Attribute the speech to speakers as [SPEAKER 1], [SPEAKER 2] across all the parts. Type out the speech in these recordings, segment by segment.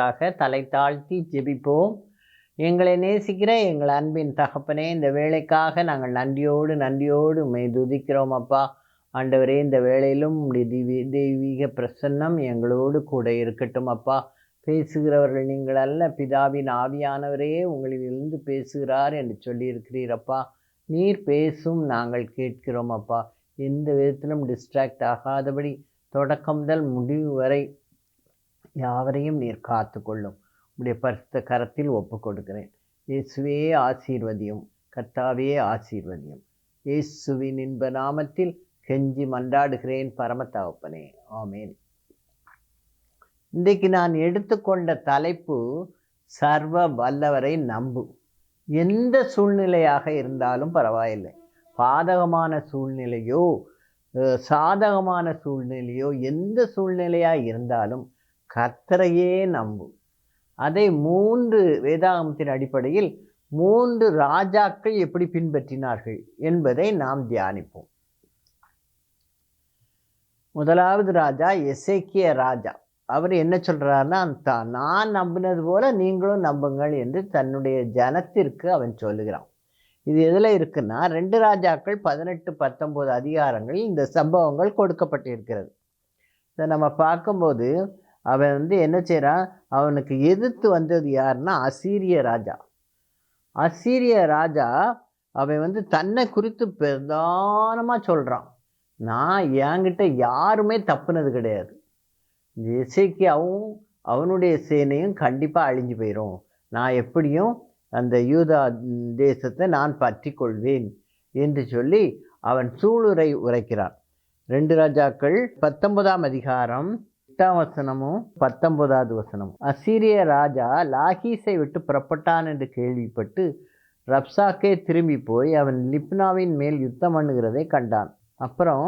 [SPEAKER 1] பரிசுத்த தலை தாழ்த்தி ஜெபிப்போம். எங்களை நேசிக்கிற எங்கள் அன்பின் தகப்பனே இந்த வேலைக்காக நாங்கள் நன்றியோடு நன்றியோடு உம்மை துதிக்கிறோம் அப்பா. ஆண்டவரே இந்த வேளையிலும் திவி தெய்வீக பிரசன்னம் எங்களோடு கூட இருக்கட்டும் அப்பா. பேசுகிறவர்கள் நீங்கள் அல்ல பிதாவின் ஆவியானவரே உங்களிலிருந்து பேசுகிறார் என்று சொல்லியிருக்கிறீரப்பா நீர் பேசும் நாங்கள் கேட்கிறோம் அப்பா. எந்த விதத்திலும் டிஸ்ட்ராக்ட் ஆகாதபடி தொடக்கம் முதல் முடிவு வரை யாவரையும் நீர் காத்து கொள்ளும் உடைய பரிசுத்த கரத்தில் ஒப்பு கொடுக்கிறேன் இயேசுவே ஆசீர்வதியும். கர்த்தாவே ஆசீர்வதியும். இயேசுவின் இன்ப நாமத்தில் கெஞ்சி மன்றாடுகிறேன் பரமத்தாவப்பனே ஆமேன். இன்றைக்கு நான் எடுத்துக்கொண்ட தலைப்பு சர்வ வல்லவரை நம்பு. எந்த சூழ்நிலையாக இருந்தாலும் பரவாயில்லை. பாதகமான சூழ்நிலையோ சாதகமான சூழ்நிலையோ எந்த சூழ்நிலையாக இருந்தாலும் கர்த்தரையே நம்பு. அதை மூன்று வேதாகமத்தின் அடிப்படையில் மூன்று ராஜாக்கள் எப்படி பின்பற்றினார்கள் என்பதை நாம் தியானிப்போம். முதலாவது ராஜா எசேக்கிய ராஜா. அவர் என்ன சொல்கிறாருன்னா தான் நான் நம்பினது போல நீங்களும் நம்புங்கள் என்று தன்னுடைய ஜனத்திற்கு அவன் சொல்லுகிறான். இது எதில் இருக்குன்னா ரெண்டு ராஜாக்கள் பதினெட்டு பத்தொம்போது அதிகாரங்களில் இந்த சம்பவங்கள் கொடுக்கப்பட்டிருக்கிறது. இதை நம்ம பார்க்கும்போது அவன் வந்து என்ன செய்கிறான் அவனுக்கு எதிர்த்து வந்தது யாருன்னா அசீரிய ராஜா. அசீரிய ராஜா அவன் வந்து தன்னை குறித்து பிரதானமாக சொல்கிறான் நான் என்கிட்ட யாருமே தப்புனது கிடையாது. இசைக்கியாவும் அவனுடைய சேனையும் கண்டிப்பாக அழிஞ்சு போயிடும் நான் எப்படியும் அந்த யூதா தேசத்தை நான் பற்றி கொள்வேன் என்று சொல்லி அவன் சூளுரை உரைக்கிறான். ரெண்டு ராஜாக்கள் பத்தொன்பதாம் அதிகாரம் எட்டாம் வசனமும் பத்தொன்பதாவது வசனமும். அசீரிய ராஜா லாகீஸை விட்டு புறப்பட்டான் என்று கேள்விப்பட்டு ரப்சாக்கே திரும்பி போய் அவன் லிப்னாவின் மேல் யுத்தம் பண்ணுகிறதை கண்டான். அப்புறம்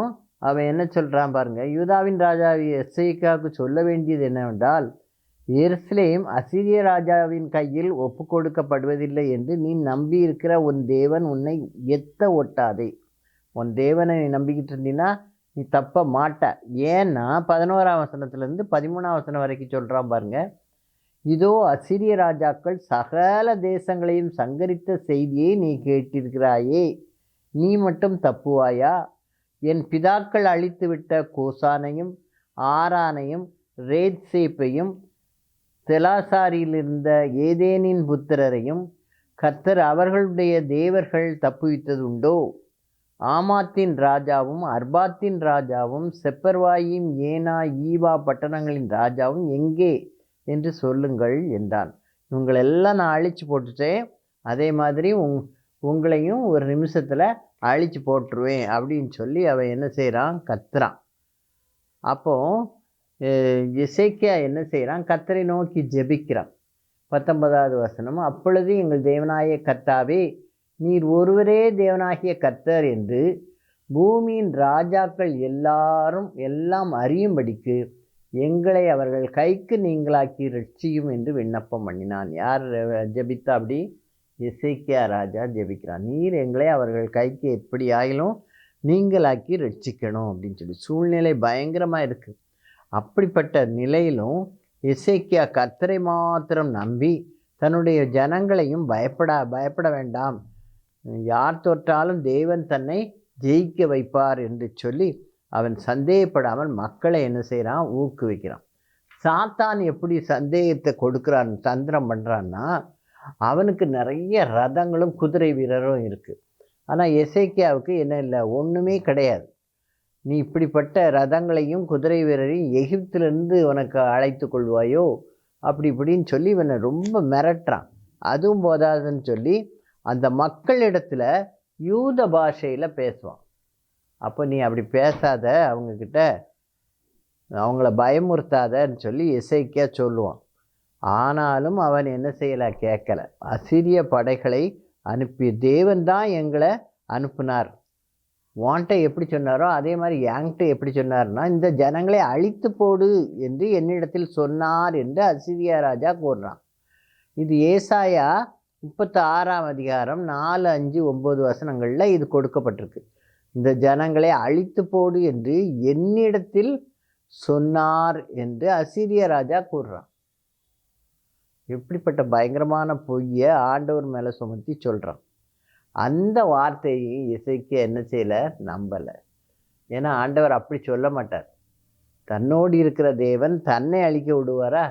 [SPEAKER 1] அவன் என்ன சொல்கிறான் பாருங்க யூதாவின் ராஜாவி எஸ்ஐக்காவுக்கு சொல்ல வேண்டியது என்னவென்றால் எருசலேம் அசிரிய ராஜாவின் கையில் ஒப்பு கொடுக்கப்படுவதில்லை என்று நீ நம்பியிருக்கிற உன் தேவன் உன்னை எத்த ஒட்டாதே. உன் தேவனை நம்பிக்கிட்டு இருந்தீன்னா நீ தப்ப மாட்ட. ஏன்னா பதினோராம் வசனத்துலேருந்து பதிமூணாம் வசனம் வரைக்கும் சொல்கிறான் பாருங்க. இதோ அசிரிய ராஜாக்கள் சகல தேசங்களையும் சங்கரித்த செய்தியை நீ கேட்டிருக்கிறாயே. நீ மட்டும் தப்புவாயா? என் பிதாக்கள் அழித்துவிட்ட கோசானையும் ஆரானையும் ரேத்சேப்பையும் தெலாசாரியில் இருந்த ஏதேனின் புத்திரரையும் கர்த்தர் அவர்களுடைய தேவர்கள் தப்புவித்தது உண்டோ ஆமாத்தின் ராஜாவும் அர்பாத்தின் ராஜாவும் செப்பர்வாயும் ஏனா ஈவா பட்டணங்களின் ராஜாவும் எங்கே என்று சொல்லுங்கள் என்றான். இவங்களெல்லாம் நான் அழித்து போட்டுட்டேன் அதே மாதிரி உங் உங்களையும் ஒரு நிமிஷத்தில் அழித்து போட்டுருவேன் அப்படின்னு சொல்லி அவன் என்ன செய்கிறான் கத்துறான். அப்போ இசைக்கியா என்ன செய்கிறான் கத்தரை நோக்கி ஜெபிக்கிறான். பத்தொன்பதாவது வசனம் அப்பொழுது எங்கள் தேவனாய கத்தாவே நீர் ஒருவரே தேவனாகிய கர்த்தர் என்று பூமியின் ராஜாக்கள் எல்லாரும் எல்லாம் அறியும்படிக்கு எங்களை அவர்கள் கைக்கு நீங்களாக்கி ரட்சியும் என்று விண்ணப்பம் பண்ணினான். யார் ஜபித்தா ஜெபித்தா அப்படி? இசைக்கியா ராஜா ஜெபிக்கிறான். நீர் எங்களை அவர்கள் கைக்கு எப்படி ஆகிலும் நீங்களாக்கி ரட்சிக்கணும் அப்படின்னு சொல்லி. சூழ்நிலை பயங்கரமாக இருக்குது அப்படிப்பட்ட நிலையிலும் இசைக்கியா கர்த்தரை மாத்திரம் நம்பி தன்னுடைய ஜனங்களையும் பயப்பட பயப்பட வேண்டாம். யார் தொட்டாலும் தேவன் தன்னை ஜெயிக்க வைப்பார் என்று சொல்லி அவன் சந்தேகப்படாமல் மக்களை என்ன செய்கிறான் ஊக்குவிக்கிறான். சாத்தான் எப்படி சந்தேகத்தை கொடுக்குறான் தந்திரம் பண்ணுறான்னா அவனுக்கு நிறைய ரதங்களும் குதிரை வீரரும் இருக்குது ஆனால் எசைக்கியாவுக்கு என்ன இல்லை? ஒன்றுமே கிடையாது. நீ இப்படிப்பட்ட ரதங்களையும் குதிரை வீரரையும் எகிப்திலிருந்து உனக்கு அழைத்து கொள்வாயோ? அப்படி இப்படின்னு சொல்லி இவனை ரொம்ப மிரட்டுறான். அதுவும் போதாதுன்னு சொல்லி அந்த மக்களிடத்தில் யூத பாஷையில் பேசுவான். அப்போ நீ அப்படி பேசாத அவங்கக்கிட்ட அவங்கள பயமுறுத்தாதன்னு சொல்லி இசைக்கியா சொல்லுவான். ஆனாலும் அவன் என்ன செய்யலை? கேட்கல. அசிரிய படைகளை அனுப்பி தேவன் தான் எங்களை அனுப்புனார். வான்ட்ட எப்படி சொன்னாரோ அதே மாதிரி என்கிட்ட எப்படி சொன்னார்னா இந்த ஜனங்களை அழித்து போடு என்று என்னிடத்தில் சொன்னார் என்று அசிரியா ராஜா கூறுறான். இது ஏசாயா முப்பத்தி ஆறாம் அதிகாரம் நாலு அஞ்சு ஒம்பது வசனங்களில் இது கொடுக்கப்பட்டிருக்கு. இந்த ஜனங்களை அழித்து போடு என்று என்னிடத்தில் சொன்னார் என்று அசிரிய ராஜா கூறுறான். எப்படிப்பட்ட பயங்கரமான பொய்யை ஆண்டவர் மேலே சுமத்தி சொல்கிறான் அந்த வார்த்தையை இசைக்கு என்ன செய்யலை? நம்பலை. ஏன்னா ஆண்டவர் அப்படி சொல்ல மாட்டார். தன்னோடு இருக்கிற தேவன் தன்னை அழிக்க விடுவாரா?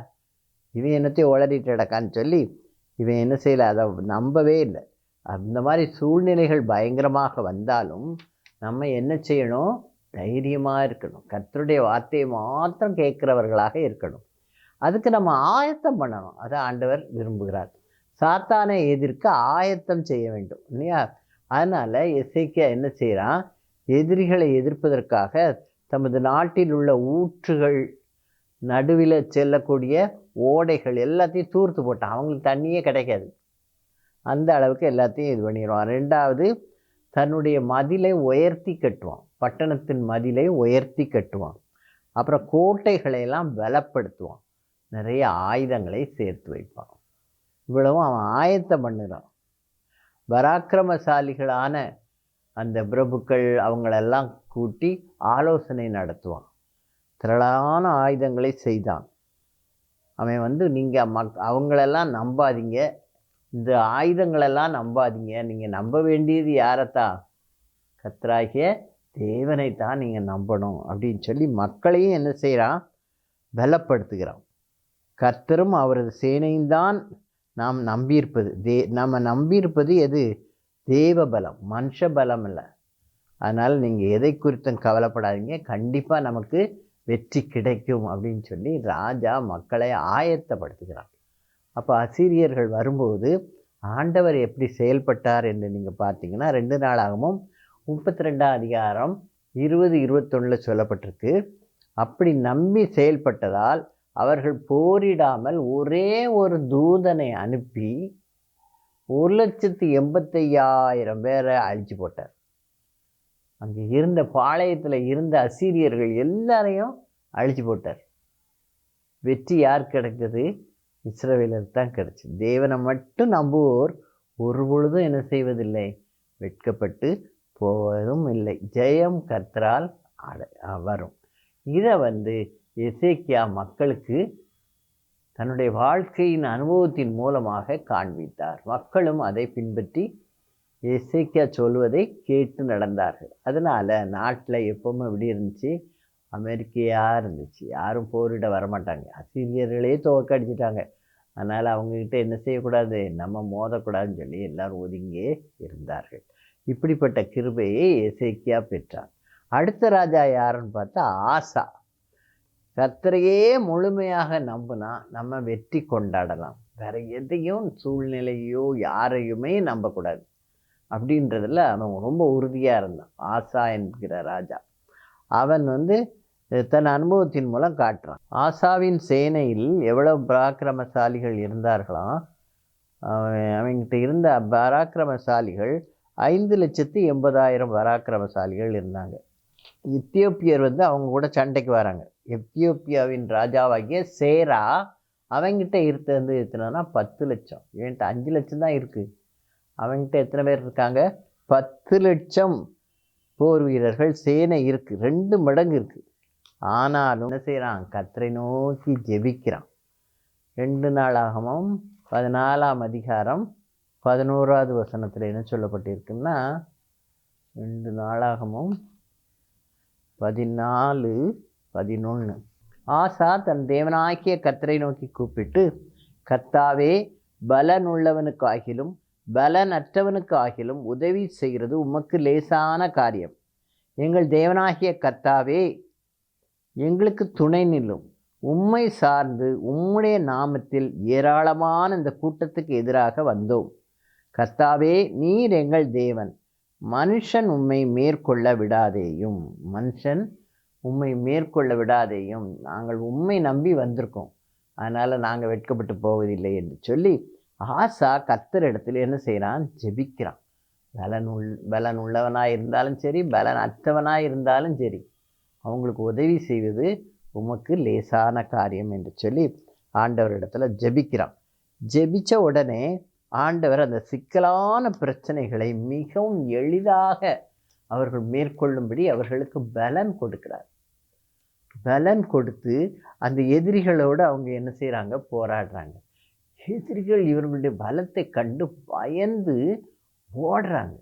[SPEAKER 1] இவன் என்னத்தையும் உளறிட்டு கிடக்கான்னு சொல்லி இவன் என்ன செய்யலை? அதை நம்பவே இல்லை. அந்த மாதிரி சூழ்நிலைகள் பயங்கரமாக வந்தாலும் நம்ம என்ன செய்யணும்? தைரியமாக இருக்கணும். கர்த்தருடைய வார்த்தையை மாத்திரம் கேட்குறவர்களாக இருக்கணும். அதுக்கு நம்ம ஆயத்தம் பண்ணணும். அதை ஆண்டவர் விரும்புகிறார். சாத்தானை எதிர்க்க ஆயத்தம் செய்ய வேண்டும் இல்லையா? அதனால் எஸ்ஐக்கியா என்ன செய்கிறான் எதிரிகளை எதிர்ப்பதற்காக தமது நாட்டில் உள்ள ஊற்றுகள் நடுவில் செல்லக்கூடிய ஓடைகள் எல்லாத்தையும் தூர்த்து போட்டான். அவங்களுக்கு தண்ணியே கிடைக்காது. அந்த அளவுக்கு எல்லாத்தையும் இது பண்ணிடுவான். ரெண்டாவது தன்னுடைய மதிலை உயர்த்தி கட்டுவான். பட்டணத்தின் மதிலை உயர்த்தி கட்டுவான். அப்புறம் கோட்டைகளை எல்லாம் பலப்படுத்துவான். நிறைய ஆயுதங்களை சேர்த்து வைப்பான். இவ்வளவும் அவன் ஆயத்தம் பண்ணுறான். பராக்கிரமசாலிகளான அந்த பிரபுக்கள் அவங்களெல்லாம் கூட்டி ஆலோசனை நடத்துவான். திரளான ஆயுதங்களை செய்தான். அவன் வந்து நீங்கள் மக் அவங்களெல்லாம் நம்பாதீங்க. இந்த ஆயுதங்களெல்லாம் நம்பாதீங்க. நீங்கள் நம்ப வேண்டியது யாரைத்தான் கத்ராகிய தேவனை தான் நீங்கள் நம்பணும் அப்படின்னு சொல்லி மக்களையும் என்ன செய்கிறான் பலப்படுத்துகிறான். கர்த்தரும் அவரது சேனையும் தான் நாம் நம்பியிருப்பது. தே நம்ம நம்பியிருப்பது எது? தேவ பலம் மனுஷ பலம் இல்லை. அதனால் நீங்கள் எதை குறித்தும் கவலைப்படாதீங்க. கண்டிப்பாக நமக்கு வெற்றி கிடைக்கும் அப்படின்னு சொல்லி ராஜா மக்களை ஆயத்தப்படுத்துகிறார். அப்போ அசீரியர்கள் வரும்போது ஆண்டவர் எப்படி செயல்பட்டார் என்று நீங்கள் பார்த்தீங்கன்னா ரெண்டு நாளாகவும் முப்பத்தி ரெண்டாம் அதிகாரம் இருபது இருபத்தொன்னில் சொல்லப்பட்டிருக்கு. அப்படி நம்பி செயல்பட்டதால் அவர்கள் போரிடாமல் ஒரே ஒரு தூதனை அனுப்பி ஒரு லட்சத்து எண்பத்தையாயிரம் பேரை அழிச்சு போட்டார். அங்கே இருந்த பாளையத்தில் இருந்த அசீரியர்கள் எல்லாரையும் அழிச்சு போட்டார். வெற்றி யார் கிடைத்தது? இஸ்ரவேலர் தான் கிடைச்சி. தேவனை மட்டும் நம்புவோர் ஒரு பொழுதும் என்ன செய்வதில்லை. வெட்கப்பட்டு போவதும் இல்லை. ஜெயம் கர்த்தரால் அடை வரும். இதை வந்து எசேக்கியா மக்களுக்கு தன்னுடைய வாழ்க்கையின் அனுபவத்தின் மூலமாக காண்பித்தார். மக்களும் அதை பின்பற்றி எசேக்கியா சொல்வதை கேட்டு நடந்தார்கள். அதனால் நாட்டில் எப்பவுமே எப்படி இருந்துச்சு. அமெரிக்கையாக இருந்துச்சு. யாரும் போரிட வரமாட்டாங்க. அசீரியர்களே துவக்கடிச்சிட்டாங்க அதனால் அவங்கக்கிட்ட என்ன செய்யக்கூடாது? நம்ம மோதக்கூடாதுன்னு சொல்லி எல்லோரும் ஒதுங்கியே இருந்தார்கள். இப்படிப்பட்ட கிருபையை எசேக்கியா பெற்றார். அடுத்த ராஜா யாருன்னு பார்த்தா ஆசா. கர்த்தரையே முழுமையாக நம்பினா நம்ம வெற்றி கொண்டாடலாம். வேறு எதையும் சூழ்நிலையோ யாரையுமே நம்பக்கூடாது. அப்படின்றதுல அவன் ரொம்ப உறுதியாக இருந்தான். ஆசா என்கிற ராஜா. அவன் வந்து தன் அனுபவத்தின் மூலம் காட்டுறான். ஆசாவின் சேனையில் எவ்வளோ பராக்கிரமசாலிகள் இருந்தார்களாம் அவங்ககிட்ட இருந்த பராக்கிரமசாலிகள் ஐந்து லட்சத்து எண்பதாயிரம் பராக்கிரமசாலிகள் இருந்தாங்க. எத்தியோப்பியர் வந்து அவங்க கூட சண்டைக்கு வராங்க. எத்தியோப்பியாவின் ராஜாவாகிய சேரா அவங்ககிட்ட இருந்தது எத்தனைனா பத்து லட்சம். ஏன்ட்டு அஞ்சு லட்சம் தான் இருக்குது அவங்ககிட்ட எத்தனை பேர் இருக்காங்க? பத்து லட்சம் போர் வீரர்கள் சேனை இருக்குது ரெண்டு மடங்கு இருக்குது ஆனாலும் என்ன செய்கிறான் கத்தரை நோக்கி ஜெபிக்கிறான். ரெண்டு நாளாகமும் பதினாலாம் அதிகாரம் பதினோராவது வசனத்தில் என்ன சொல்லப்பட்டிருக்குன்னா ரெண்டு நாளாகமும் பதினாலு பதினொன்று ஆசா தன் தேவனாக்கிய கத்தரை நோக்கி கூப்பிட்டு கத்தாவே பலனுள்ளவனுக்காகிலும் பலனற்றவனுக்காகிலும் உதவி செய்கிறது உமக்கு லேசான காரியம். எங்கள் தேவனாகிய கத்தாவே எங்களுக்கு துணை நில்லும். உம்மை சார்ந்து உம்முடைய நாமத்தில் ஏராளமான இந்த கூட்டத்துக்கு எதிராக வந்தோம். கர்த்தாவே நீர் எங்கள் தேவன். மனுஷன் உம்மை மேற்கொள்ள விடாதேயும். மனுஷன் உம்மை மேற்கொள்ள விடாதேயும். நாங்கள் உண்மை நம்பி வந்திருக்கோம். அதனால் நாங்கள் வெட்கப்பட்டு போவதில்லை என்று சொல்லி ஆசா கத்துற இடத்துல என்ன செய்கிறான் ஜெபிக்கிறான். பலன் உள் பலன் உள்ளவனாக இருந்தாலும் சரி பலன் அற்றவனாக இருந்தாலும் சரி அவங்களுக்கு உதவி செய்வது உமக்கு லேசான காரியம் என்று சொல்லி ஆண்டவர் இடத்துல ஜெபிக்கிறான். ஜெபித்த உடனே ஆண்டவர் அந்த சிக்கலான பிரச்சனைகளை மிகவும் எளிதாக அவர்கள் மேற்கொள்ளும்படி அவர்களுக்கு பலன் கொடுக்கிறார். பலன் கொடுத்து அந்த எதிரிகளோடு அவங்க என்ன செய்கிறாங்க போராடுறாங்க. எதிரிகள் இவர்களுடைய பலத்தை கண்டு பயந்து ஓடுறாங்க.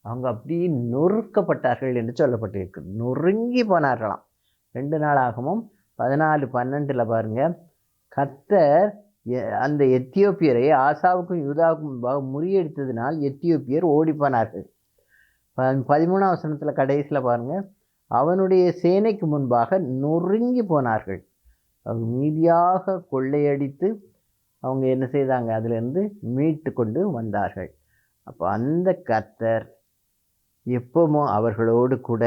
[SPEAKER 1] அவங்க அப்படியே நொறுக்கப்பட்டார்கள் என்று சொல்லப்பட்டிருக்கு. நொறுங்கி போனார்களாம். ரெண்டு நாளாகவும் பதினாலு பன்னெண்டில் பாருங்கள் கத்தர் எ- அந்த எத்தியோப்பியரை ஆசாவுக்கும் யூதாவுக்கும் முறியடித்ததினால் எத்தியோப்பியர் ஓடிப்போனார்கள். ப- பதிமூணாம் வசனத்தில் கடைசியில் பாருங்கள் அவனுடைய சேனைக்கு முன்பாக நொறுங்கி போனார்கள். அவங்க மீதியாக கொள்ளையடித்து அவங்க என்ன செய்தாங்க? அதிலிருந்து மீட்டு கொண்டு வந்தார்கள். அப்போ அந்த கர்த்தர் எப்பவும் அவர்களோடு கூட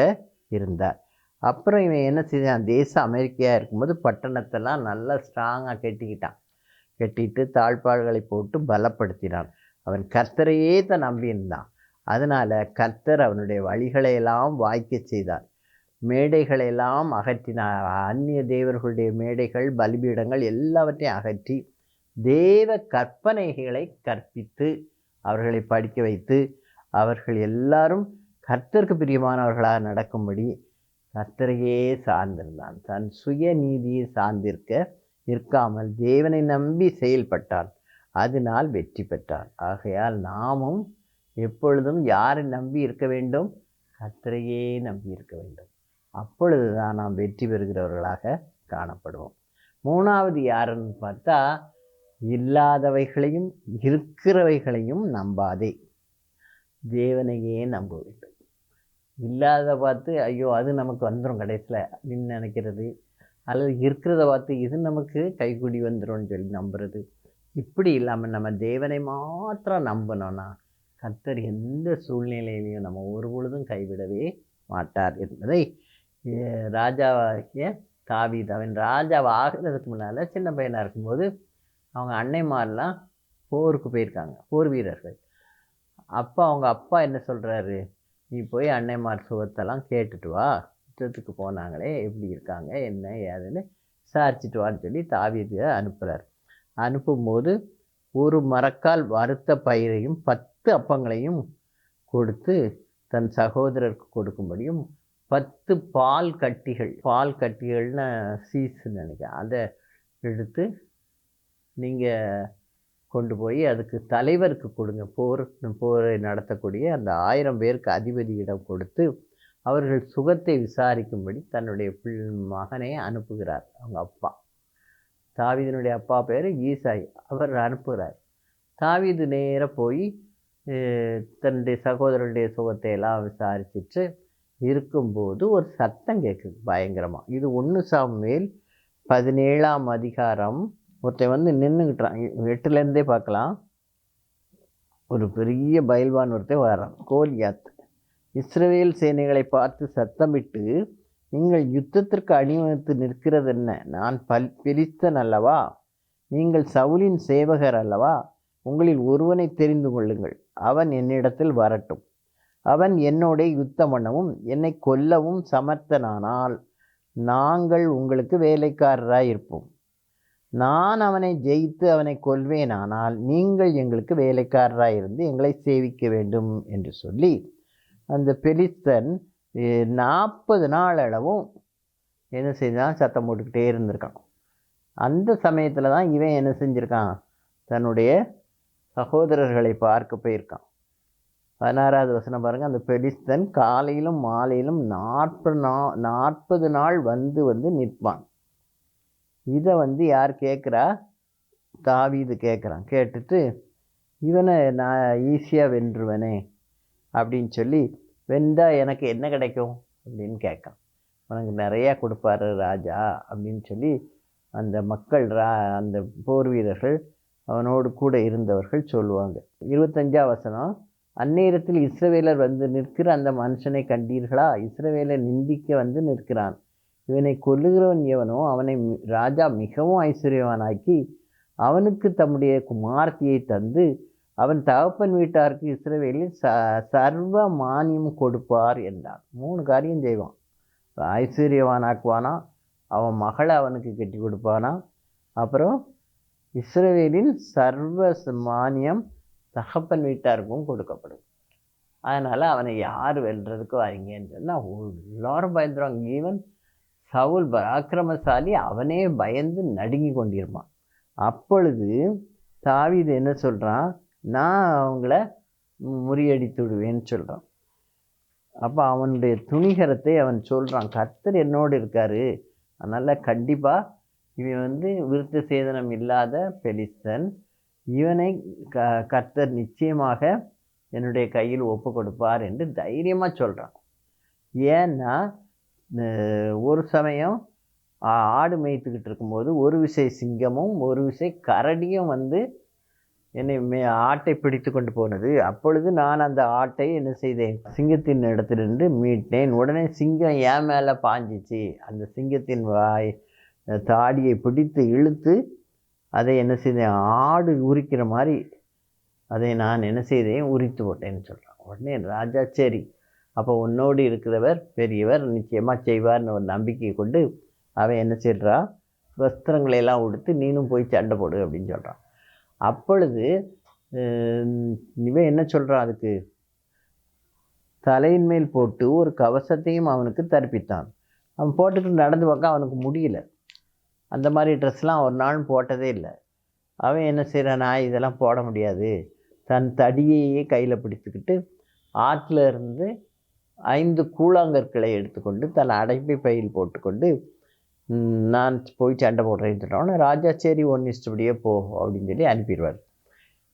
[SPEAKER 1] இருந்தார். அப்புறம் இவன் என்ன செஞ்சான்? தேச அமெரிக்கையாக இருக்கும்போது பட்டணத்தெல்லாம் நல்லா ஸ்ட்ராங்காக கட்டிக்கிட்டான். கட்டிட்டு தாழ்பாள்களை போட்டு பலப்படுத்தினான். அவன் கர்த்தரையே தான் நம்பியிருந்தான் அதனால் கர்த்தர் அவனுடைய வழிகளை எல்லாம் வாய்க்க செய்தார். மேடைகளெல்லாம் அகற்றினார். அந்நிய தேவர்களுடைய மேடைகள் பலிபீடங்கள் எல்லாவற்றையும் அகற்றி தேவ கற்பனைகளை கற்பித்து அவர்களை படிக்க வைத்து அவர்கள் எல்லாரும் கர்த்தருக்கு பிரியமானவர்களாக நடக்கும்படி கர்த்தரையே சார்ந்திருந்தான். தன் சுய நீதியை சார்ந்திருக்க இருக்காமல் தேவனை நம்பி செயல்பட்டான். அதனால் வெற்றி பெற்றான். ஆகையால் நாமும் எப்பொழுதும் யாரை நம்பி இருக்க வேண்டும்? கர்த்தரையே நம்பி இருக்க வேண்டும். அப்பொழுது தான் நாம் வெற்றி பெறுகிறவர்களாக காணப்படுவோம். மூணாவது யாருன்னு பார்த்தா இல்லாதவைகளையும் இருக்கிறவைகளையும் நம்பாதே. தேவனையே நம்ப வேண்டும். இல்லாத பார்த்து ஐயோ அது நமக்கு வந்துடும் கடைசியில் அப்படின்னு நினைக்கிறது. அல்லது இருக்கிறத பார்த்து இது நமக்கு கைகூடி வந்துரும்னு சொல்லி நம்புறது. இப்படி இல்லாமல் நம்ம தேவனை மாத்திரம் நம்பினோன்னா கத்தர் எந்த சூழ்நிலையிலையும் நம்ம ஒரு பொழுதும் கைவிடவே மாட்டார் என்பதை ராஜாவாகிய தாவீது. அவன் ராஜாவாகிறதுக்கு முன்னால் சின்ன பையனாக இருக்கும்போது அவங்க அன்னைமாரெலாம் போருக்கு போயிருக்காங்க போர் வீரர்கள். அப்போ அவங்க அப்பா என்ன சொல்கிறாரு நீ போய் அன்னைமார் சுகத்தெல்லாம் கேட்டுட்டு வா. யுத்தத்துக்கு போனாங்களே எப்படி இருக்காங்க என்ன ஏதுன்னு விசாரிச்சுட்டு வான்னு சொல்லி தாவீது அனுப்புகிறார் அனுப்பும்போது ஒரு மரக்கால் வறுத்த பயிரையும் பத்து அப்பங்களையும் கொடுத்து தன் சகோதரருக்கு கொடுக்கும்படியும் பத்து பால் கட்டிகள் பால் கட்டிகள்னு சீஸ் நினைக்கிறேன். அதை எடுத்து நீங்கள் கொண்டு போய் அதுக்கு தலைவருக்கு கொடுங்க. போர் போரை நடத்தக்கூடிய அந்த ஆயிரம் பேருக்கு அதிபதியிடம் கொடுத்து அவர்கள் சுகத்தை விசாரிக்கும்படி தன்னுடைய பிள் மகனை அனுப்புகிறார். அவங்க அப்பா. தாவீதினுடைய அப்பா பேர் ஈசாய். அவர் அனுப்புகிறார். தாவீது நேராக போய் தன்னுடைய சகோதரனுடைய சுகத்தை எல்லாம் விசாரிச்சுட்டு இருக்கும்போது ஒரு சத்தம் கேட்குது பயங்கரமாக இது ஒன்று சாமுவேல் பதினேழாம் அதிகாரம் ஒருத்தன் வந்து நின்றுக்கிட்டான் எட்டுலேருந்தே பார்க்கலாம். ஒரு பெரிய பயில்வான் ஒருத்தன் வரான் கோலியாத். இஸ்ரேல் சேனைகளை பார்த்து சத்தமிட்டு நீங்கள் யுத்தத்திற்கு அணிவகுத்து நிற்கிறது என்ன? நான் பல் பிரித்தன் அல்லவா? நீங்கள் சவுலின் சேவகர் அல்லவா? உங்களில் ஒருவனை தெரிந்து கொள்ளுங்கள். அவன் என்னிடத்தில் வரட்டும். அவன் என்னோட யுத்தம் பண்ணவும் என்னை கொல்லவும் சமர்த்தனானால் நாங்கள் உங்களுக்கு வேலைக்காரராக இருப்போம் நான் அவனை ஜெயித்து அவனை கொல்வேனானால் நீங்கள் எங்களுக்கு வேலைக்காரராக இருந்து எங்களை சேவிக்க வேண்டும் என்று சொல்லி அந்த பெலிஸ்தன் நாற்பது நாள் அளவும் என்ன செய்தான்? சத்தம் போட்டுக்கிட்டே இருந்திருக்கான். அந்த சமயத்தில் தான் இவன் என்ன செஞ்சுருக்கான்? தன்னுடைய சகோதரர்களை பார்க்க போயிருக்கான். பதினாறாவது வசனம் பாருங்கள் அந்த பெலிஸ்தன் காலையிலும் மாலையிலும் நாற்பது நா நாற்பது நாள் வந்து வந்து நிற்பான். இதை வந்து யார் கேட்குறா? தாவீது கேட்குறான். கேட்டுட்டு இவனை நான் ஈஸியாக வென்றுவனே அப்படின்னு சொல்லி வெந்தால் எனக்கு என்ன கிடைக்கும்? அப்படின்னு கேட்கான். உனக்கு நிறையா கொடுப்பாரு ராஜா அப்படின்னு சொல்லி அந்த மக்கள் ரா அந்த போர் வீரர்கள் அவனோடு கூட இருந்தவர்கள் சொல்லுவாங்க. இருபத்தஞ்சா வசனம் அந்நேரத்தில் இஸ்ரவேலர் வந்து நிற்கிற அந்த மனுஷனை கண்டீர்களா? இஸ்ரவேலர் நிந்திக்க வந்து நிற்கிறான். இவனை கொல்லுகிறவன் எவனோ அவனை ராஜா மிகவும் ஐஸ்வர்யவானாக்கி அவனுக்கு தம்முடைய குமார்த்தியை தந்து அவன் தகப்பன் வீட்டாருக்கு இஸ்ரவேலில் ச சர்வ மானியம் கொடுப்பார் என்றான். மூணு காரியம் செய்வான். ஐஸ்வர்யவானாக்குவானா? அவன் மகளை அவனுக்கு கட்டி கொடுப்பானா? அப்புறம் இஸ்ரவேலின் சர்வ ச- மானியம் தகப்பன் வீட்டாருக்கும் கொடுக்கப்படும். அதனால் அவனை யார் வெல்றதுக்கு வரீங்கன்னு சொன்னால் எல்லாரும் பயந்துருவாங்க. ஈவன் சவுல் பராக்கிரமசாலி அவனே பயந்து நடுங்கி கொண்டிருப்பான். அப்பொழுது தாவீது என்ன சொல்கிறான் நான் அவங்கள முறியடித்து விடுவேன்னு சொல்கிறான் அப்போ அவனுடைய துணிகரத்தை அவன் சொல்கிறான் கர்த்தர் என்னோடு இருக்கார். அதனால் கண்டிப்பாக இவன் வந்து விருத்த சேதனம் இல்லாத பெலிஸ்தன். இவனை க கர்த்தர் நிச்சயமாக என்னுடைய கையில் ஒப்பு கொடுப்பார் என்று தைரியமாக சொல்கிறான் ஏன்னா ஒரு சமயம் ஆ- ஆடு மேய்த்துக்கிட்டு இருக்கும்போது ஒரு விசை சிங்கமும் ஒரு விசை கரடியும் வந்து என்னை மே ஆட்டை பிடித்து கொண்டு போனது. அப்பொழுது நான் அந்த ஆட்டை என்ன செய்தேன்? சிங்கத்தின் இடத்திலிருந்து மீட்டேன். உடனே சிங்கம் என் மேலே பாஞ்சிச்சு. அந்த சிங்கத்தின் வாய் தாடியை பிடித்து இழுத்து அதை என்ன செய்தேன்? ஆடு உரிக்கிற மாதிரி அதை நான் என்ன செய்தேன்? உரித்து போட்டேன்னு சொல்கிறான் உடனே ராஜா சரி அப்போ உன்னோடு இருக்கிறவர் பெரியவர் நிச்சயமாக செய்வார்னு ஒரு நம்பிக்கையை கொண்டு அவன் என்ன செய்கிறான் வஸ்திரங்களை எல்லாம் உடுத்து நீனும் போய் சண்டை போடு அப்படின்னு சொல்கிறான் அப்பொழுது இவன் என்ன சொல்கிறான் அதுக்கு? தலையின் மேல் போட்டு ஒரு கவசத்தையும் அவனுக்கு தரிப்பித்தான். அவன் போட்டுக்கிட்டு நடந்து பார்க்க அவனுக்கு முடியல. அந்த மாதிரி ட்ரெஸ்லாம் ஒரு நாள் போட்டதே இல்லை. அவன் என்ன செய்கிறானா இதெல்லாம் போட முடியாது. தன் தடியையே கையில் பிடித்துக்கிட்டு ஆற்றுல இருந்து ஐந்து கூழாங்கற்களை எடுத்துக்கொண்டு தன் அடைப்பை பையில் போட்டுக்கொண்டு நான் போய் சண்டை போடுறேன்னு சொன்னோன்னே ராஜா சரி ஒன் இஷ்டப்படியே போ அப்படின்னு சொல்லி அனுப்பிடுவார்.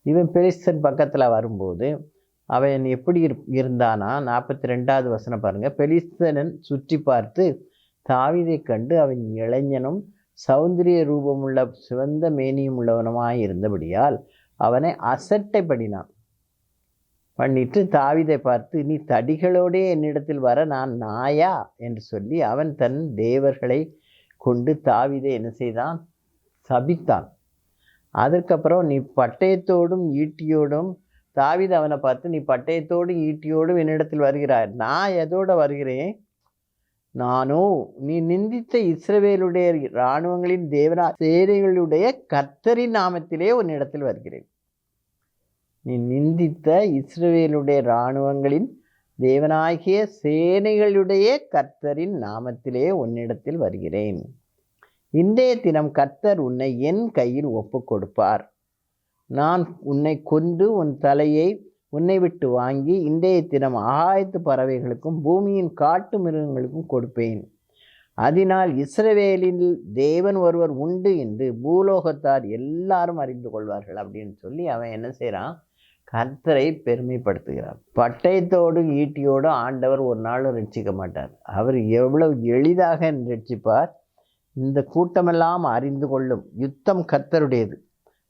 [SPEAKER 1] இவன் பெலிஸ்தன் பக்கத்தில் வரும்போது அவன் எப்படி இரு- இருந்தானா? நாற்பத்தி ரெண்டாவது வசனம் பாருங்கள் பெலிஸ்தனன் சுற்றி பார்த்து தாவிதை கண்டு அவன் இளைஞனும் சௌந்தரிய ரூபமுள்ள சிவந்த மேனியும் உள்ளவனுமாய் இருந்தபடியால் அவனை அசட்டைப்படினான் பண்ணிட்டு தாவிதை பார்த்து நீ தடிகளோடே என்னிடத்தில் வர நான் நாயா? என்று சொல்லி அவன் தன் தேவர்களை கொண்டு தாவிதை என்ன செய்தான்? சபித்தான். அதற்கப்புறம் நீ பட்டயத்தோடும் ஈட்டியோடும் தாவித அவனை பார்த்து நீ பட்டயத்தோடும் ஈட்டியோடும் என்னிடத்தில் வருகிறாய். நான் எதோட வருகிறேன்? நானோ நீ நிந்தித்த இஸ்ரவேலுடைய இராணுவங்களின் தேவனா சேனைகளுடைய கத்தரின் நாமத்திலே உன்னிடத்தில் வருகிறேன். நீ நிந்தித்த இஸ்ரவேலுடைய இராணுவங்களின் தேவனாகிய சேனைகளுடைய கர்த்தரின் நாமத்திலே உன்னிடத்தில் வருகிறேன். இன்றைய தினம் கர்த்தர் உன்னை என் கையில் ஒப்பு கொடுப்பார் நான் உன்னை கொண்டு உன் தலையை உன்னை விட்டு வாங்கி இன்றைய தினம் ஆகாயத்து பறவைகளுக்கும் பூமியின் காட்டு மிருகங்களுக்கும் கொடுப்பேன். அதனால் இஸ்ரவேலில் தேவன் ஒருவர் உண்டு என்று பூலோகத்தார் எல்லாரும் அறிந்து கொள்வார்கள் அப்படின்னு சொல்லி அவன் என்ன செய்கிறான் கர்த்தரை பெருமைப்படுத்துகிறார். பட்டயத்தோடும் ஈட்டியோடும் ஆண்டவர் ஒரு நாளும் ரட்சிக்க மாட்டார். அவர் எவ்வளவு எளிதாக ரட்சிப்பார். இந்த கூட்டமெல்லாம் அறிந்து கொள்ளும் யுத்தம் கர்த்தருடையது.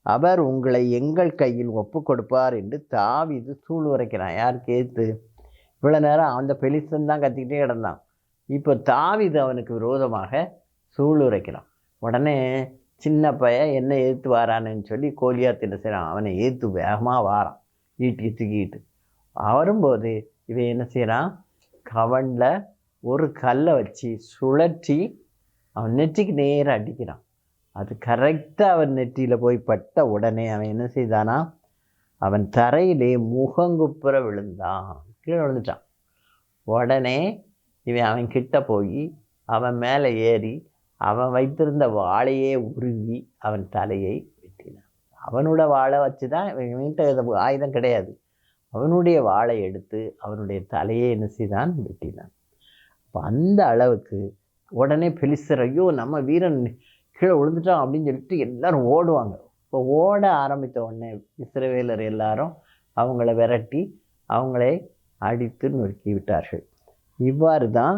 [SPEAKER 1] அவர் உங்களை எங்கள் கையில் ஒப்பு கொடுப்பார் என்று தாவிது சூழ் உரைக்கிறான். யாருக்கு கேத்து? இவ்வளோ நேரம் அந்த பெலிஸ்தன் தான் கத்திக்கிட்டே கிடந்தான். இப்போ தாவிது அவனுக்கு விரோதமாக சூழ் உரைக்கிறான். உடனே சின்ன பையன் என்ன ஏற்று வாரான்னு சொல்லி கோலியாத் என்ன செய்கிறான் அவனை ஏற்று வேகமாக வாரான். ஈட்டி தூக்கிட்டு வரும்போது இவன் என்ன செய்கிறான் கவனில் ஒரு கல்லை வச்சு சுழற்றி அவன் நெற்றிக்கு நேராக அடிக்கிறான். அது கரெக்டாக அவன் நெற்றியில் போய் பட்ட உடனே அவன் என்ன செய்தானா? அவன் தரையிலே முகங்குப்புற விழுந்தான். கீழே விழுந்துட்டான். உடனே இவன் அவன் கிட்ட போய் அவன் மேலே ஏறி அவன் வைத்திருந்த வாளையே உருவி அவன் தலையை அவனோட வாழை வச்சு தான் இவன்கிட்ட இது ஆயுதம் கிடையாது. அவனுடைய வாழை எடுத்து அவனுடைய தலையை என்ன செய்தான் வெட்டினான். அப்போ அந்த அளவுக்கு உடனே பெலிசர் ஐயோ நம்ம வீரன் கீழே விழுந்துட்டான் அப்படின்னு சொல்லிட்டு எல்லாரும் ஓடுவாங்க. இப்போ ஓட ஆரம்பித்த உடனே இஸ்ரவேலர் எல்லாரும் அவங்கள விரட்டி அவங்களை அடித்து நொறுக்கி விட்டார்கள். இவ்வாறு தான்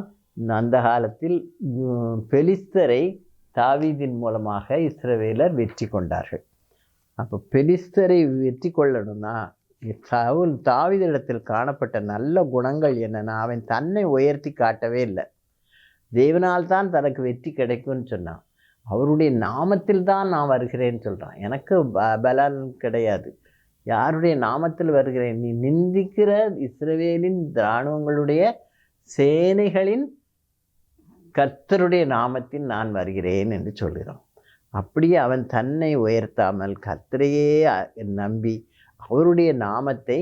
[SPEAKER 1] அந்த காலத்தில் பெலிஸ்தரை தாவீதின் மூலமாக இஸ்ரவேலர் வெற்றி கொண்டார்கள். அப்போ பெலிஸ்தரை வெற்றி கொள்ளணும்னா சவுல் தாவீதிடத்தில் காணப்பட்ட நல்ல குணங்கள் என்னென்னா அவன் தன்னை உயர்த்தி காட்டவே இல்லை. தேவனால் தான் தனக்கு வெற்றி கிடைக்கும்னு சொன்னான். அவருடைய நாமத்தில் தான் நான் வருகிறேன்னு சொல்கிறான் எனக்கு ப- பலன் கிடையாது. யாருடைய நாமத்தில் வருகிறேன்? நீ நிந்திக்கிற இஸ்ரவேலின் இராணுவங்களுடைய சேனைகளின் கர்த்தருடைய நாமத்தில் நான் வருகிறேன் என்று சொல்கிறான். அப்படியே அவன் தன்னை உயர்த்தாமல் கர்த்தரையே நம்பி அவருடைய நாமத்தை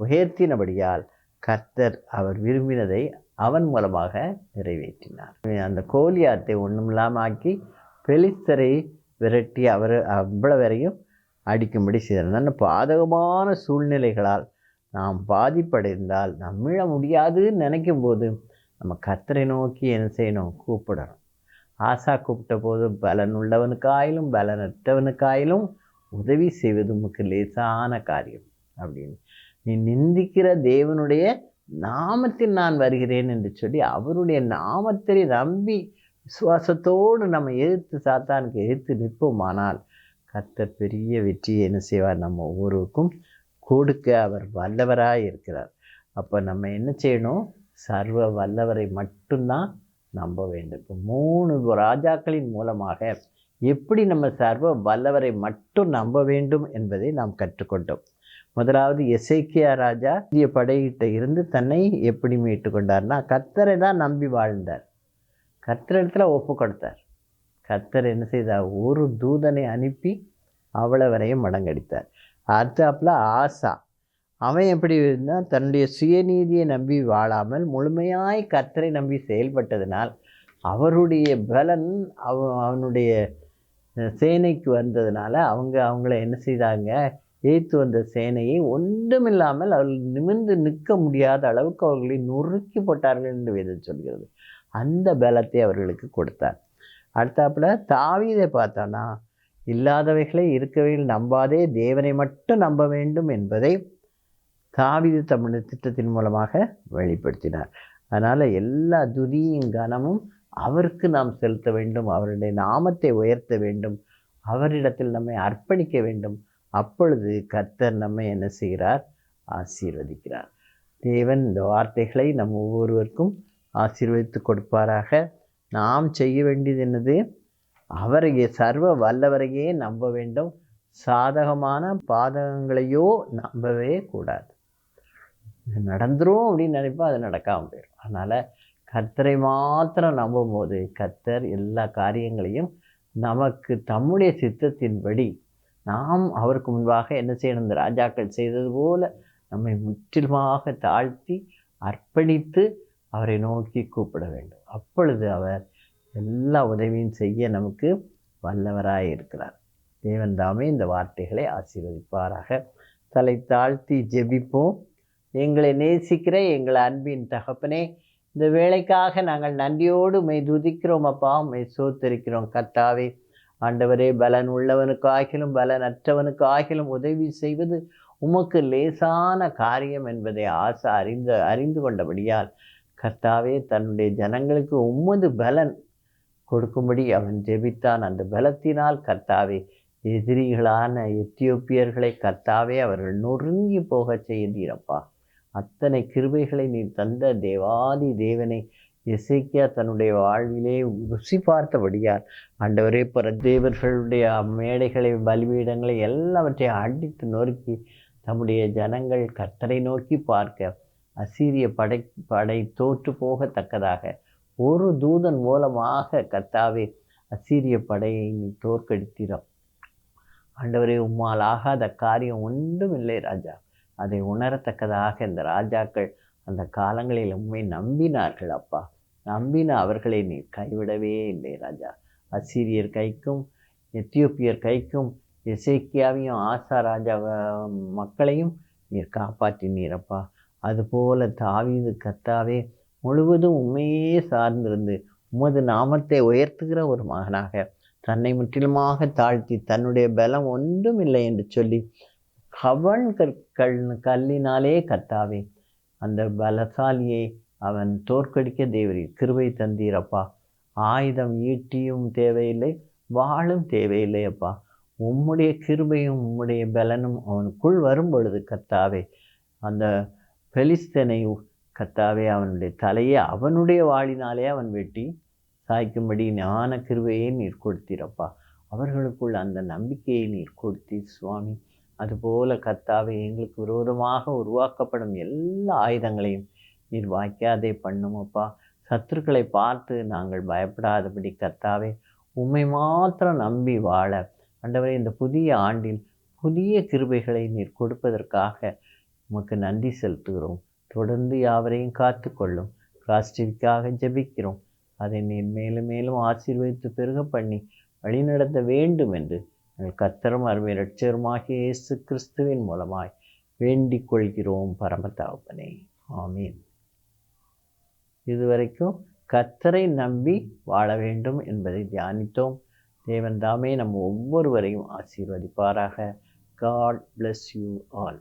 [SPEAKER 1] உயர்த்தினபடியால் கர்த்தர் அவர் விரும்பினதை அவன் மூலமாக நிறைவேற்றினார். அந்த கோலியாத்தை ஒன்றுமில்லாமாக்கி பெலிஸ்தரை விரட்டி அவர் அவ்வளவு வரையும் அடிக்கும்படி செய்தார். பாதகமான சூழ்நிலைகளால் நாம் பாதிப்படைந்தால் நம்மிழ முடியாதுன்னு நினைக்கும் போது நம்ம கத்தரை நோக்கி என்ன செய்யணும்? கூப்பிடணும். ஆசா கூப்பிட்ட போது பலன் உள்ளவனுக்காயிலும் பலனற்றவனுக்காயிலும் உதவி செய்வது உமக்கு லேசான காரியம் அப்படின்னு. நீ நிந்திக்கிற தேவனுடைய நாமத்தில் நான் வருகிறேன் என்று சொல்லி அவருடைய நாமத்தை நம்பி விசுவாசத்தோடு நம்ம எதிர்த்து சாத்தானுக்கு எதிர்த்து நிற்போமானால் கர்த்தர் பெரிய வெற்றியை என்ன செய்வார்? நம்ம ஒவ்வொருவருக்கும் கொடுக்க அவர் வல்லவராக இருக்கிறார் அப்போ நம்ம என்ன செய்யணும்? சர்வ வல்லவரை மட்டும்தான் நம்ப வேண்டும். இப்போ மூணு ராஜாக்களின் மூலமாக எப்படி நம்ம சர்வ வல்லவரை மட்டும் நம்ப வேண்டும் என்பதை நாம் கற்றுக்கொண்டோம். முதலாவது எசைக்கியா ராஜா இந்திய படையிட்ட இருந்து தன்னை எப்படி மீட்டு கொண்டார்னா கர்த்தரை தான் நம்பி வாழ்ந்தார். கத்தரிடத்துல ஒப்பு கொடுத்தார். கத்தர் என்ன செய்தார்? ஒரு தூதனை அனுப்பி அவ்வளவரையும் மடங்கடித்தார். அடுத்தாப்பில் ஆசா. அவன் எப்படி இருந்தால் தன்னுடைய சுயநீதியை நம்பி வாழாமல் முழுமையாய் கத்தரை நம்பி செயல்பட்டதினால் அவருடைய பலன் அவ அவனுடைய சேனைக்கு வந்ததுனால அவங்க அவங்கள என்ன செய்தாங்க? ஏற்று வந்த சேனையை ஒன்றுமில்லாமல் அவர்கள் நிமிர்ந்து நிற்க முடியாத அளவுக்கு அவர்களை நொறுக்கி போட்டார்கள் என்று வேதம் சொல்கிறது. அந்த பலத்தை அவர்களுக்கு கொடுத்தார். அடுத்தாப்புல தாவீதை பார்த்தோன்னா இல்லாதவைகளை இருக்கவைகள் நம்பாதே தேவனை மட்டும் நம்ப வேண்டும் என்பதை தாவிது தமிழ் திட்டத்தின் மூலமாக வெளிப்படுத்தினார். அதனால் எல்லா துதியும் கனமும் அவருக்கு நாம் செலுத்த வேண்டும் அவருடைய நாமத்தை உயர்த்த வேண்டும் அவரிடத்தில் நம்மை அர்ப்பணிக்க வேண்டும். அப்பொழுது கர்த்தர் நம்மை என்ன செய்கிறார்? ஆசீர்வதிக்கிறார். தேவன் இந்த வார்த்தைகளை நம் ஒவ்வொருவருக்கும் ஆசீர்வதித்து கொடுப்பாராக. நாம் செய்ய வேண்டியது என்னது? அவரையே சர்வ வல்லவரையே நம்ப வேண்டும். சாதகமான பாதகங்களையோ நம்பவே கூடாது. நடந்துரும் அப்படின்னு நினைப்பா அது நடக்காமல் போயிடும் அதனால் கர்த்தரை மாத்திரம் நம்பும் போது கர்த்தர் எல்லா காரியங்களையும் நமக்கு தம்முடைய சித்தத்தின்படி நாம் அவருக்கு முன்பாக என்ன செய்யணும்? இந்த ராஜாக்கள் செய்தது போல் நம்மை முற்றிலுமாக தாழ்த்தி அர்ப்பணித்து அவரை நோக்கி கூப்பிட வேண்டும். அப்பொழுது அவர் எல்லா உதவியும் செய்ய நமக்கு வல்லவராக இருக்கிறார். தேவன் தாமே இந்த வார்த்தைகளை ஆசீர்வதிப்பாராக. தலை தாழ்த்தி ஜெபிப்போம். எங்களை நேசிக்கிற எங்கள் அன்பின் தகப்பனே இந்த வேலைக்காக நாங்கள் நன்றியோடு மெய் துதிக்கிறோம் அப்பா மெய் சோத்தரிக்கிறோம். கர்த்தாவே ஆண்டவரே பலன் உள்ளவனுக்கு ஆகிலும் பலன் அற்றவனுக்கு ஆகிலும் உதவி செய்வது உமக்கு லேசான காரியம் என்பதை ஆசை அறிந்து அறிந்து கொண்டபடியால் கர்த்தாவே தன்னுடைய ஜனங்களுக்கு உம்மது பலன் கொடுக்கும்படி அவன் ஜெபித்தான். அந்த பலத்தினால் கர்த்தாவே எதிரிகளான எத்தியோப்பியர்களை கர்த்தாவே அவர்கள் நொறுங்கி போகச் செய்தீரப்பா அத்தனை கிருபைகளை நீ தந்த தேவாதி தேவனை இசைக்கியா தன்னுடைய வாழ்விலே ருசி பார்த்தபடியார் ஆண்டவரே பிற தேவர்களுடைய மேடைகளை பலிபீடங்களை எல்லாவற்றையும் அடித்து நொறுக்கி தம்முடைய ஜனங்கள் கர்த்தரை நோக்கி பார்க்க அசீரிய படை படை தோற்று போகத்தக்கதாக ஒரு தூதன் மூலமாக கர்த்தாவே அசீரிய படையை நீ தோற்கடித்திரம். ஆண்டவரே உம்மால் ஆகாத காரியம் ஒன்றும் இல்லை ராஜா. அதை உணரத்தக்கதாக இந்த ராஜாக்கள் அந்த காலங்களில் உண்மை நம்பினார்கள் அப்பா. நம்பின அவர்களை நீ கைவிடவே இல்லை ராஜா. அசீரியர் கைக்கும் எத்தியோப்பியர் கைக்கும் இசைக்கியாவையும் ஆசா ராஜா மக்களையும் நீர் காப்பாற்றினீரப்பா. அதுபோல தாவீது கத்தாவே முழுவதும் உண்மையே சார்ந்திருந்து உமது நாமத்தை உயர்த்துகிற ஒரு மகனாக தன்னை முற்றிலுமாக தாழ்த்தி தன்னுடைய பலம் ஒன்றும் இல்லை என்று சொல்லி கவன் கற்கள் கல்லினாலே கத்தாவே. அந்த பலசாலியை அவன் தோற்கடிக்க தேவரி கிருபை தந்தீரப்பா ஆயுதம் ஈட்டியும் தேவையில்லை வாழும் தேவையில்லை அப்பா. உம்முடைய கிருபையும் உம்முடைய பலனும் அவனுக்குள் வரும் பொழுது கத்தாவே. அந்த பெலிஸ்தனை கத்தாவே அவனுடைய தலையை அவனுடைய வாளினாலே அவன் வெட்டி சாய்க்கும்படி ஞான கிருபையை நீர் கொடுத்தீரப்பா அவர்களுக்குள் அந்த நம்பிக்கையை நீர் கொடுத்தி சுவாமி. அதுபோல கத்தாவே எங்களுக்கு விரோதமாக உருவாக்கப்படும் எல்லா ஆயுதங்களையும் நீர் வாய்க்காதே பண்ணுமப்பா சத்துருக்களை பார்த்து நாங்கள் பயப்படாதபடி கத்தாவே உண்மை மாத்திரம் நம்பி வாழ. ஆண்டவரே இந்த புதிய ஆண்டில் புதிய கிருபைகளை நீர் கொடுப்பதற்காக உமக்கு நன்றி செலுத்துகிறோம். தொடர்ந்து யாவரையும் காத்து கொள்ளும் பிளாஸ்டிக்காக ஜெபிக்கிறோம். அதை நீர் மேலும் மேலும் ஆசீர்வதித்து பெருக பண்ணி வழிநடத்த வேண்டும் என்று எங்கள் கத்தரும் அருமை ரட்சருமாகிய இயேசு கிறிஸ்துவின் மூலமாய் வேண்டிக் கொள்கிறோம் பரமதாபனே. ஆமீன். இதுவரைக்கும் கத்தரை நம்பி வாழ வேண்டும் என்பதை தியானித்தோம். தேவன் தாமே நம்ம ஒவ்வொருவரையும் ஆசீர்வதிப்பாராக. God bless you all